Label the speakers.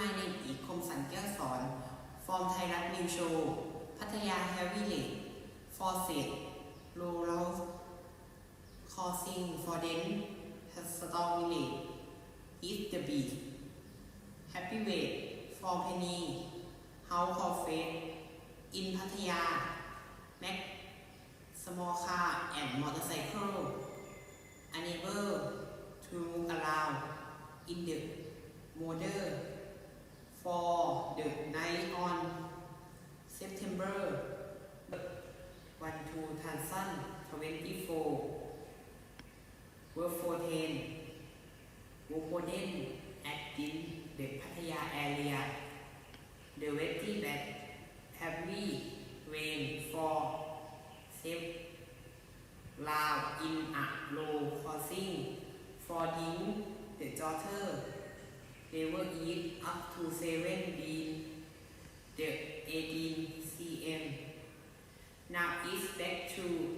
Speaker 1: my name อีกคมสันแก้วสอนฟอร์มไทยรัฐนิวโชว์พัทยาแฮร์วิเลจฟอร์เซตโรลเลาคอซิงฟอร์เดนสตอร์วิเลตอีสเดอะบีแฮปปี้เวทฟอร์เพนีเฮาส์คอเฟสอินพัทยาแม็กสมอลคาร์แอนด์มอเตอร์ไซเคิลอันเนเบอร์ทูมูกาลาวอินเดอะโมเดอร์ for the night on September 1 2024 Work for 10 Work for 10 at in the Pattaya area The wetty bed heavy rain for safe loud in a low causing for ding to 7 the 18 cm. Now it's back to